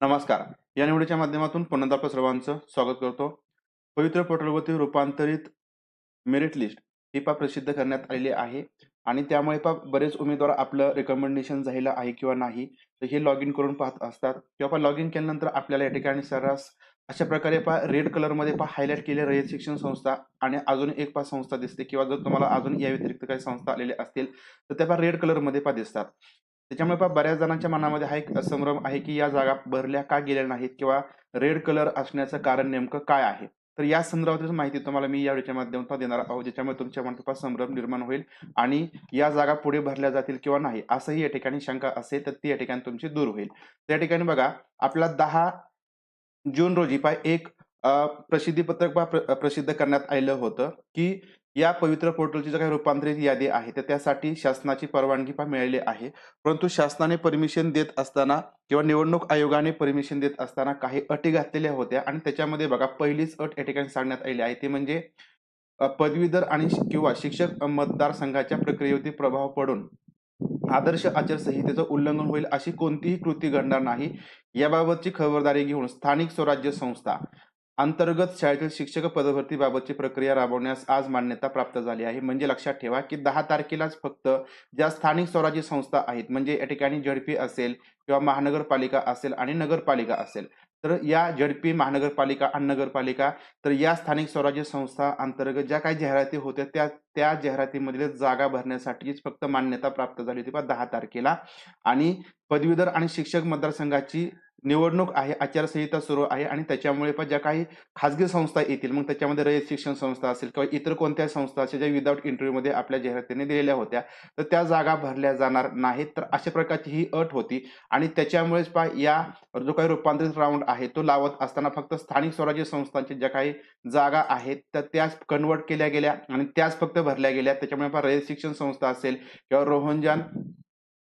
नमस्कार. या निवडीच्या माध्यमातून पुन्हा आपल्या सर्वांचं स्वागत करतो. पवित्र पोर्टलवरती रूपांतरित मेरिट लिस्ट ही पा प्रसिद्ध करण्यात आलेली आहे आणि त्यामुळे पा बरेच उमेदवार आपलं रेकमेंडेशन झालेलं आहे किंवा नाही तर हे लॉग इन करून पाहत असतात. किंवा लॉग इन केल्यानंतर आपल्याला या ठिकाणी सर्रास अशा प्रकारे पा रेड कलरमध्ये पा हायलाईट केलेल्या रयत शिक्षण संस्था आणि अजून एक पाच संस्था दिसते. किंवा जर तुम्हाला अजून या व्यतिरिक्त काही संस्था आलेल्या असतील तर त्या पा रेड कलरमध्ये पा दिसतात. त्याच्यामुळे बऱ्याच जणांच्या मनामध्ये हा एक संभ्रम आहे की या जागा भरल्या का गेल्या नाहीत किंवा रेड कलर असण्याचं कारण नेमकं काय आहे? तर या संदर्भातील माहिती तुम्हाला मी या व्हिडिओच्या माध्यमातून देणार आहोत ज्याच्यामुळे तुमच्या मनात संभ्रम निर्माण होईल आणि या जागा पुढे भरल्या जातील किंवा नाही असंही या ठिकाणी शंका असेल तर ती या ठिकाणी तुमची दूर होईल. त्या ठिकाणी बघा आपला दहा जून रोजी पाय एक प्रसिद्धी प्रसिद्धीपत्रक प्रसिद्ध करण्यात आलेलं होतं की या पवित्र पोर्टलची जी काही रूपांतरित यादी आहे तर त्यासाठी शासनाची परवानगी पा मिळाली आहे. परंतु शासनाने परमिशन देत असताना किंवा निवडणूक आयोगाने परमिशन देत असताना काही अटी घातलेल्या होत्या आणि त्याच्यामध्ये बघा पहिलीच अट या ठिकाणी सांगण्यात आली आहे. ती म्हणजे पदवीधर आणि किंवा शिक्षक मतदारसंघाच्या प्रक्रियेवरती प्रभाव पडून आदर्श आचारसंहितेचं उल्लंघन होईल अशी कोणतीही कृती घडणार नाही. याबाबतची खबरदारी घेऊन स्थानिक स्वराज्य संस्था अंतर्गत शाळेतील शिक्षक पदभरतीबाबतची प्रक्रिया राबवण्यास आज मान्यता प्राप्त झाली आहे. म्हणजे लक्षात ठेवा की दहा तारखेलाच फक्त ज्या स्थानिक स्वराज्य संस्था आहेत म्हणजे या ठिकाणी झडपी असेल किंवा महानगरपालिका असेल आणि नगरपालिका असेल तर या झडपी महानगरपालिका आणि नगरपालिका तर या स्थानिक स्वराज्य संस्था अंतर्गत ज्या काही जाहिराती होत्या त्या त्या जाहिरातीमधील जागा भरण्यासाठीच फक्त मान्यता प्राप्त झाली होती दहा तारखेला. आणि पदवीधर आणि शिक्षक मतदारसंघाची निवडणूक आहे आचारसंहिता सुरू आहे आणि त्याच्यामुळे पण ज्या काही खाजगी संस्था येतील मग त्याच्यामध्ये रयत शिक्षण संस्था असेल किंवा इतर कोणत्याही संस्था असेल ज्या विदाऊट इंटरव्ह्यूमध्ये आपल्या जाहिरातीने दिलेल्या होत्या तर त्या जागा भरल्या जाणार नाहीत. तर अशा प्रकारची ही अट होती आणि त्याच्यामुळेच पा या जो काही रूपांतरित राऊंड आहे तो लावत असताना फक्त स्थानिक स्वराज्य संस्थांच्या ज्या काही जागा आहेत तर त्याच कन्वर्ट केल्या गेल्या आणि त्याच फक्त भरल्या गेल्या. त्याच्यामुळे पहा रयत शिक्षण संस्था असेल किंवा रोहनजान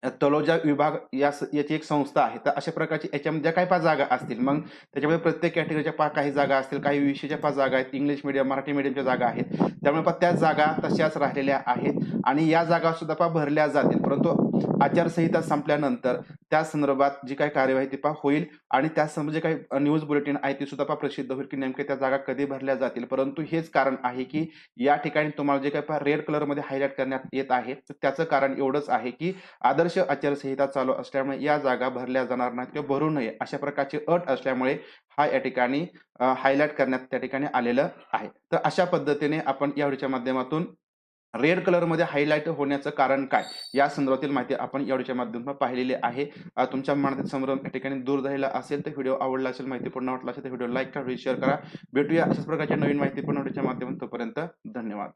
तलोजा विभाग या स- याची एक संस्था आहे. तर अशा प्रकारची याच्यामध्ये ज्या काही पाच जागा असतील? मग त्याच्यामध्ये प्रत्येक कॅटेगरीच्या पाच काही जागा असतील. काही विषयाच्या पाच जागा आहेत. इंग्लिश मिडियम मराठी मीडियमच्या जागा आहेत. त्यामुळे पहा त्या जागा तशाच राहिलेल्या आहेत. आणि या जागा सुद्धा पहा भरल्या जातील. परंतु आचारसंहिता संपल्यानंतर त्या संदर्भात जी काही कार्यवाही ती पहा होईल. आणि त्या जे काही न्यूज बुलेटिन आहे ती सुद्धा पा प्रसिद्ध होईल की नेमके त्या जागा कधी भरल्या जातील. परंतु हेच कारण आहे की या ठिकाणी तुम्हाला जे काही पहा रेड कलरमध्ये हायलाईट करण्यात येत आहे. तर त्याचं कारण एवढंच आहे की आदर्श आचारसंहिता चालू असल्यामुळे या जागा भरल्या जाणार नाहीत किंवा भरू नये अशा प्रकारची अट असल्यामुळे हा या ठिकाणी हायलाईट करण्यात त्या ठिकाणी आलेलं आहे. तर अशा पद्धतीने आपण या व्हिडिओच्या माध्यमातून रेड कलरमध्ये हायलाईट होण्याचं कारण काय? या संदर्भातील माहिती आपण या माध्यमातून पाहिलेली आहे. तुमच्या मनातील संभ्रम या ठिकाणी दूर झालेला असेल तर व्हिडिओ आवडला असेल माहिती पूर्ण वाटला असेल तर व्हिडिओ लाईक करा व्हिडिओ शेअर करा. भेटूया अशाच प्रकारच्या नवीन माहिती पूर्ण माध्यमातून तोपर्यंत धन्यवाद.